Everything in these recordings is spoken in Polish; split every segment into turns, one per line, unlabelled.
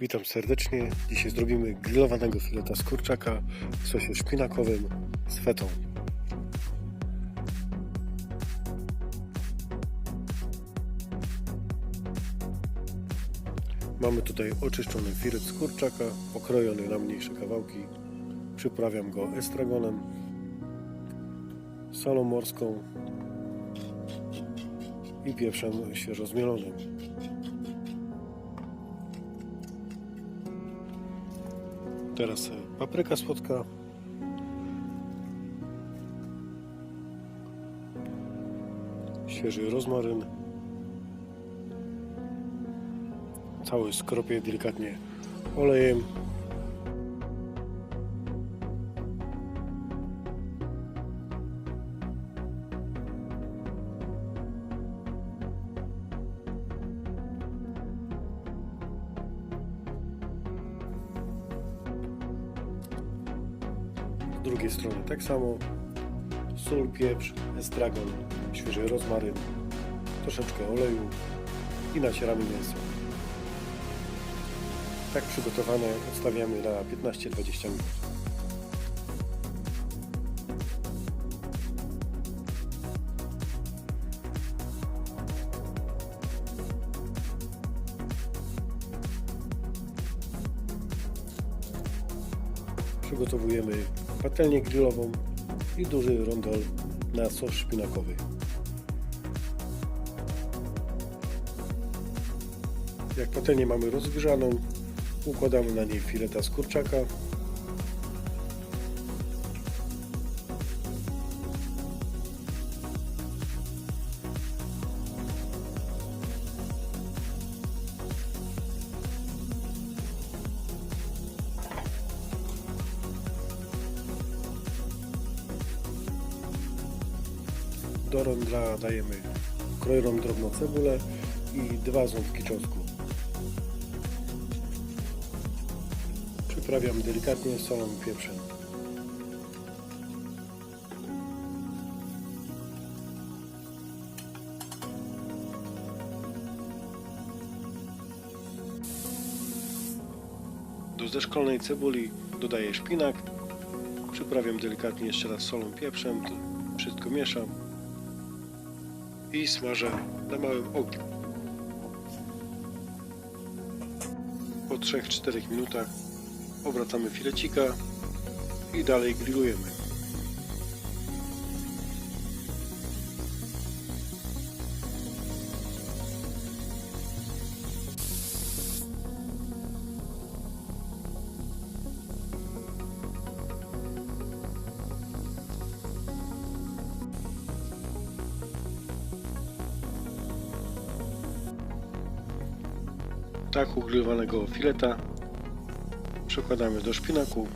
Witam serdecznie. Dzisiaj zrobimy grillowanego fileta z kurczaka w sosie szpinakowym z fetą. Mamy tutaj oczyszczony filet z kurczaka, pokrojony na mniejsze kawałki. Przyprawiam go estragonem, solą morską i pieprzem świeżo zmielonym. Teraz e, papryka słodka. Świeży rozmaryn. Cały skropię delikatnie olejem. Drugiej strony tak samo. Sól, pieprz, estragon, świeży rozmaryn, troszeczkę oleju i nacieramy mięso. Tak przygotowane odstawiamy na 15-20 minut. Przygotowujemy patelnię grillową i duży rondel na sos szpinakowy. Jak patelnię mamy rozgrzaną, układamy na niej fileta z kurczaka. Do rondla dajemy krojoną drobną cebulę i dwa ząbki czosnku. Przyprawiam delikatnie solą i pieprzem. Do zeszklonej cebuli dodaję szpinak. Przyprawiam delikatnie jeszcze raz solą, pieprzem. Wszystko mieszam i smażę na małym ogniu. Po 3-4 minutach obracamy filecika i dalej grillujemy. Tak ugrillowanego fileta przekładamy do szpinaku.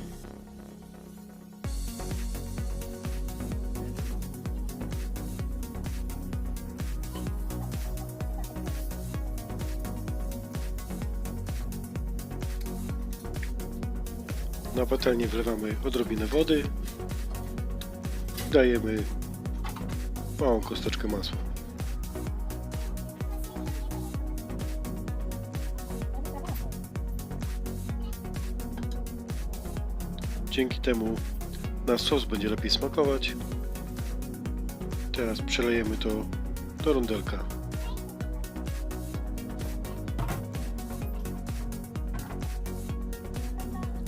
Na patelnię wlewamy odrobinę wody. Dajemy małą kosteczkę masła. Dzięki temu nasz sos będzie lepiej smakować. Teraz przelejemy to do rondelka.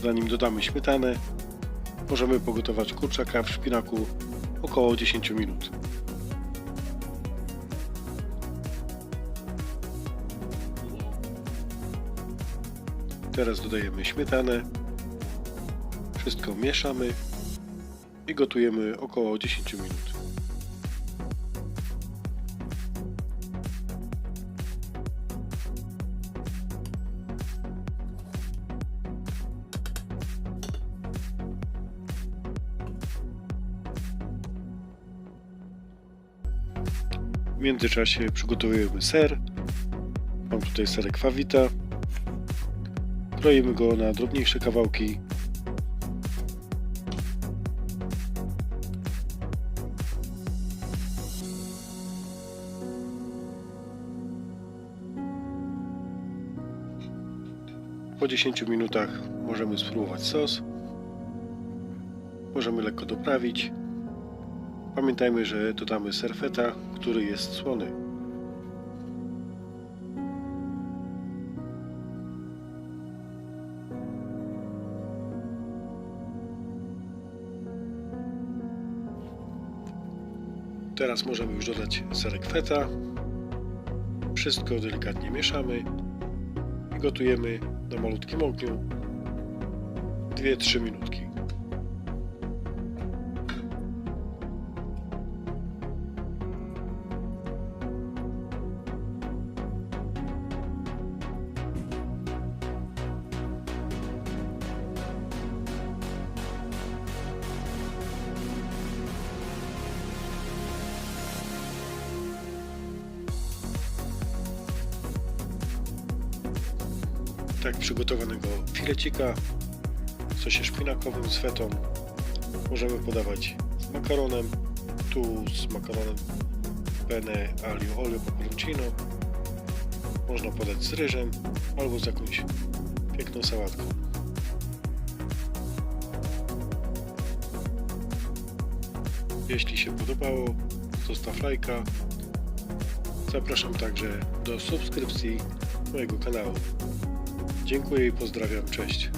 Zanim dodamy śmietanę, możemy pogotować kurczaka w szpinaku około 10 minut. Teraz dodajemy śmietanę. Wszystko mieszamy i gotujemy około 10 minut. W międzyczasie przygotowujemy ser. Mam tutaj serek fawita. Kroimy go na drobniejsze kawałki po 10 minutach możemy spróbować sos. Możemy lekko doprawić. Pamiętajmy, że dodamy serfeta, który jest słony. Teraz możemy już dodać serek feta. Wszystko delikatnie mieszamy gotujemy na malutkim ogniu 2-3 minutki. Tak przygotowanego filecika w sosie szpinakowym z fetą możemy podawać z makaronem, tu z makaronem penne aglio olio peperoncino można podać z ryżem albo z jakąś piękną sałatką. Jeśli się podobało, zostaw lajka. Zapraszam także do subskrypcji mojego kanału. Dziękuję i pozdrawiam. Cześć.